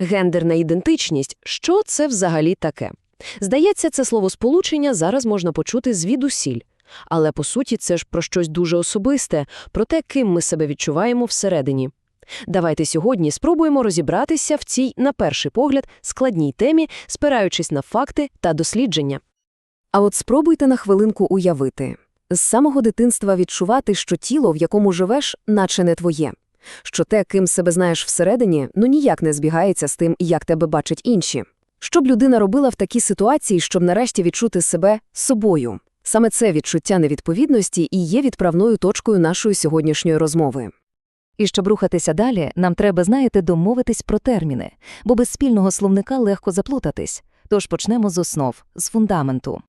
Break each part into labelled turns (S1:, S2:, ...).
S1: Гендерна ідентичність що це взагалі таке? Здається, це словосполучення зараз можна почути звідусіль. Але, по суті, це ж про щось дуже особисте, про те, ким ми себе відчуваємо всередині. Давайте сьогодні спробуємо розібратися в цій, на перший погляд, складній темі, спираючись на факти та дослідження. А от спробуйте на хвилинку уявити. З самого дитинства відчувати, що тіло, в якому живеш, наче не твоє. Що те, ким себе знаєш всередині, ну ніяк не збігається з тим, як тебе бачать інші. Що б людина робила в такій ситуації, щоб нарешті відчути себе собою? Саме це відчуття невідповідності і є відправною точкою нашої сьогоднішньої розмови.
S2: І щоб рухатися далі, нам треба, знаєте, домовитись про терміни, бо без спільного словника легко заплутатись. Тож почнемо з основ, з фундаменту.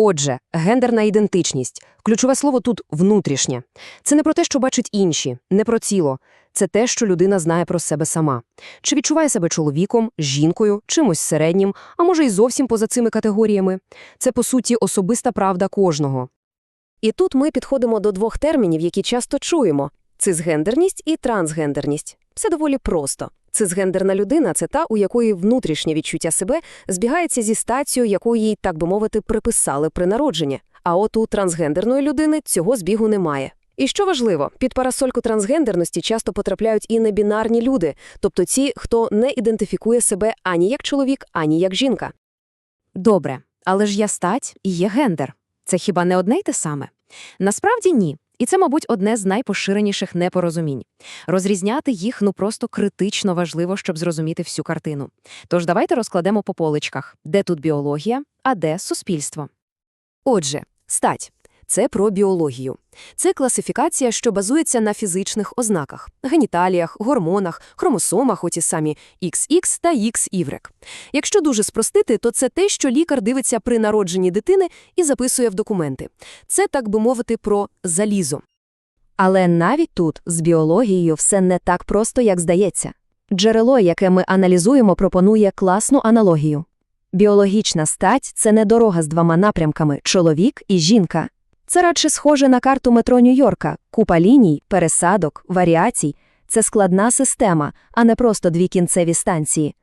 S1: Отже, гендерна ідентичність. Ключове слово тут внутрішнє. Це не про те, що бачать інші, не про тіло. Це те, що людина знає про себе сама. Чи відчуває себе чоловіком, жінкою, чимось середнім, а може й зовсім поза цими категоріями. Це, по суті, особиста правда кожного. І тут ми підходимо до двох термінів, які часто чуємо – цисгендерність і трансгендерність. Все доволі просто. Цисгендерна людина – це та, у якої внутрішнє відчуття себе збігається зі статтю, яку їй, так би мовити, приписали при народженні. А от у трансгендерної людини цього збігу немає. І що важливо, під парасольку трансгендерності часто потрапляють і небінарні люди, тобто ті, хто не ідентифікує себе ані як чоловік, ані як жінка. Добре, але ж є стать і є гендер. Це хіба не одне й те саме? Насправді ні. І це, мабуть, одне з найпоширеніших непорозумінь. Розрізняти їх ну просто критично важливо, щоб зрозуміти всю картину. Тож давайте розкладемо по поличках, де тут біологія, а де суспільство. Отже, стать – це про біологію. Це класифікація, що базується на фізичних ознаках – геніталіях, гормонах, хромосомах, оті самі XX та XY. Якщо дуже спростити, то це те, що лікар дивиться при народженні дитини і записує в документи. Це, так би мовити, про залізо. Але навіть тут з біологією все не так просто, як здається. Джерело, яке ми аналізуємо, пропонує класну аналогію. Біологічна стать – це не дорога з двома напрямками – чоловік і жінка. Це радше схоже на карту метро Нью-Йорка. Купа ліній, пересадок, варіацій – це складна система, а не просто дві кінцеві станції.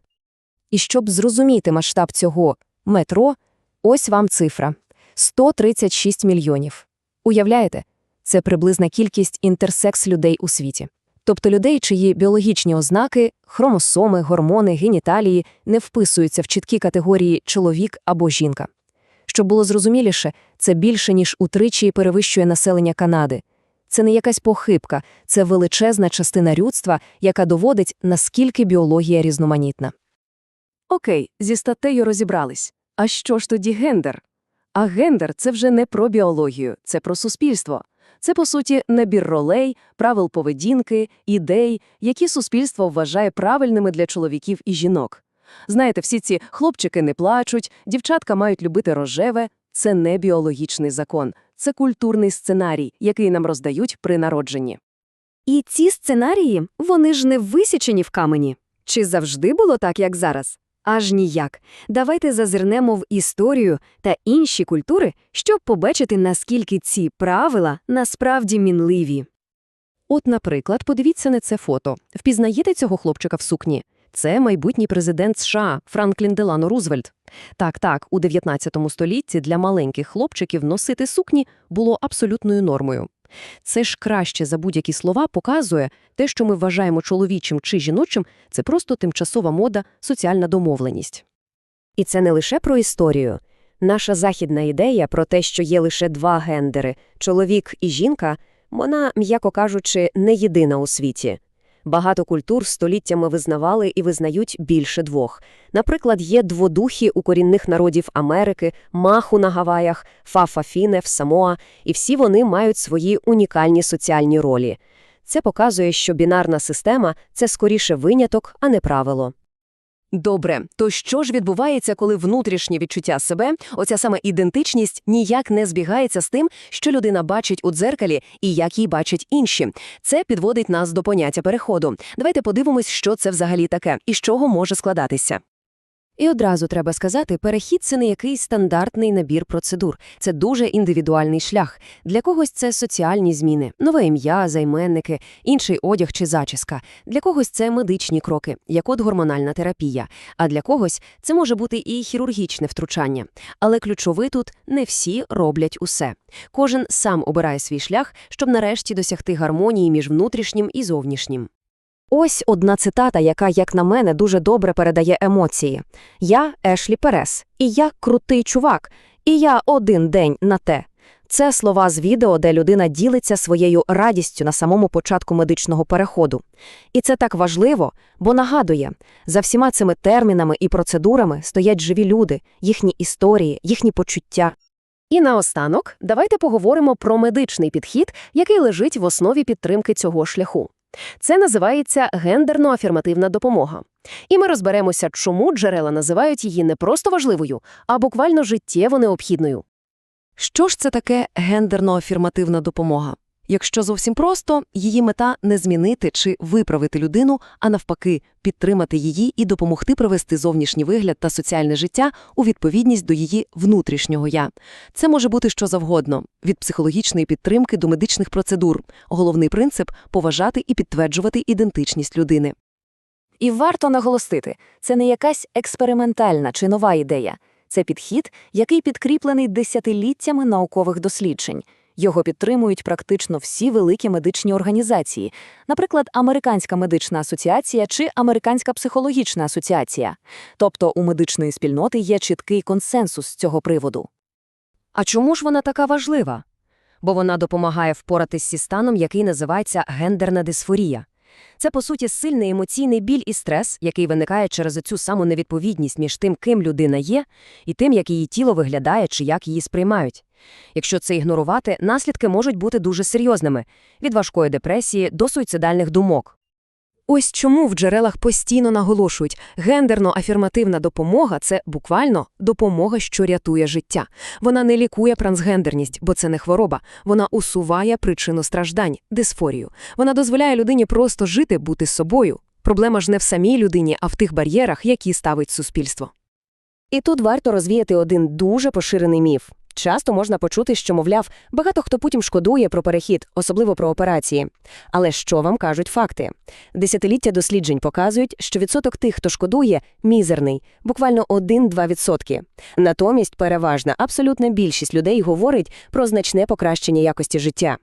S1: І щоб зрозуміти масштаб цього метро, ось вам цифра – 136 мільйонів. Уявляєте? Це приблизна кількість інтерсекс людей у світі. Тобто людей, чиї біологічні ознаки, хромосоми, гормони, геніталії не вписуються в чіткі категорії чоловік або жінка. Щоб було зрозуміліше, це більше, ніж утричі перевищує населення Канади. Це не якась похибка, це величезна частина людства, яка доводить, наскільки біологія різноманітна. Окей, зі статтею розібрались. А що ж тоді гендер? А гендер – це вже не про біологію, це про суспільство. Це, по суті, набір ролей, правил поведінки, ідей, які суспільство вважає правильними для чоловіків і жінок. Знаєте, всі ці хлопчики не плачуть, дівчатка мають любити рожеве – це не біологічний закон, це культурний сценарій, який нам роздають при народженні. І ці сценарії, вони ж не висічені в камені. Чи завжди було так, як зараз? Аж ніяк. Давайте зазирнемо в історію та інші культури, щоб побачити, наскільки ці правила насправді мінливі. От, наприклад, подивіться на це фото. Впізнаєте цього хлопчика в сукні? Це майбутній президент США Франклін Делано Рузвельт. Так-так, у 19 столітті для маленьких хлопчиків носити сукні було абсолютною нормою. Це ж краще за будь-які слова показує те, що ми вважаємо чоловічим чи жіночим, це просто тимчасова мода, соціальна домовленість. І це не лише про історію. Наша західна ідея про те, що є лише два гендери – чоловік і жінка, вона, м'яко кажучи, не єдина у світі. Багато культур століттями визнавали і визнають більше двох. Наприклад, є дводухи у корінних народів Америки, маху на Гаваях, фафафіне в Самоа, і всі вони мають свої унікальні соціальні ролі. Це показує, що бінарна система – це скоріше виняток, а не правило. Добре, то що ж відбувається, коли внутрішнє відчуття себе, оця саме ідентичність, ніяк не збігається з тим, що людина бачить у дзеркалі і як її бачать інші? Це підводить нас до поняття переходу. Давайте подивимось, що це взагалі таке і з чого може складатися. І одразу треба сказати, перехід – це не якийсь стандартний набір процедур. Це дуже індивідуальний шлях. Для когось це соціальні зміни, нове ім'я, займенники, інший одяг чи зачіска. Для когось це медичні кроки, як от гормональна терапія. А для когось це може бути і хірургічне втручання. Але ключовий тут – не всі роблять усе. Кожен сам обирає свій шлях, щоб нарешті досягти гармонії між внутрішнім і зовнішнім.
S2: Ось одна цитата, яка, як на мене, дуже добре передає емоції. «Я Ешлі Перес, і я крутий чувак, і я один день на те». Це слова з відео, де людина ділиться своєю радістю на самому початку медичного переходу. І це так важливо, бо нагадує, за всіма цими термінами і процедурами стоять живі люди, їхні історії, їхні почуття.
S1: І наостанок давайте поговоримо про медичний підхід, який лежить в основі підтримки цього шляху. Це називається гендерно-афірмативна допомога. І ми розберемося, чому джерела називають її не просто важливою, а буквально життєво необхідною. Що ж це таке гендерно-афірмативна допомога? Якщо зовсім просто, її мета не змінити чи виправити людину, а навпаки, підтримати її і допомогти привести зовнішній вигляд та соціальне життя у відповідність до її внутрішнього «я». Це може бути що завгодно – від психологічної підтримки до медичних процедур. Головний принцип – поважати і підтверджувати ідентичність людини.
S2: І варто наголосити, це не якась експериментальна чи нова ідея. Це підхід, який підкріплений десятиліттями наукових досліджень. Його підтримують практично всі великі медичні організації, наприклад, Американська медична асоціація чи Американська психологічна асоціація. Тобто у медичної спільноти є чіткий консенсус з цього приводу.
S1: А чому ж вона така важлива? Бо вона допомагає впоратись зі станом, який називається гендерна дисфорія. Це, по суті, сильний емоційний біль і стрес, який виникає через оцю саму невідповідність між тим, ким людина є, і тим, як її тіло виглядає чи як її сприймають. Якщо це ігнорувати, наслідки можуть бути дуже серйозними – від важкої депресії до суїцидальних думок. Ось чому в джерелах постійно наголошують, гендерно-афірмативна допомога – це буквально допомога, що рятує життя. Вона не лікує трансгендерність, бо це не хвороба. Вона усуває причину страждань – дисфорію. Вона дозволяє людині просто жити, бути собою. Проблема ж не в самій людині, а в тих бар'єрах, які ставить суспільство. І тут варто розвіяти один дуже поширений міф. Часто можна почути, що, мовляв, багато хто потім шкодує про перехід, особливо про операції. Але що вам кажуть факти? Десятиліття досліджень показують, що відсоток тих, хто шкодує, мізерний, буквально 1-2%. Натомість переважна, абсолютна більшість людей говорить про значне покращення якості життя.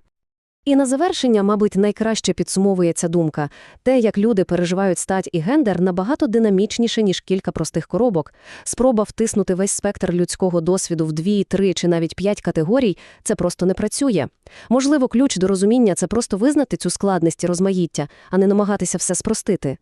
S1: І на завершення, мабуть, найкраще підсумовується думка. Те, як люди переживають стать і гендер, набагато динамічніше, ніж кілька простих коробок. Спроба втиснути весь спектр людського досвіду в дві, три чи навіть п'ять категорій – це просто не працює. Можливо, ключ до розуміння – це просто визнати цю складність і розмаїття, а не намагатися все спростити.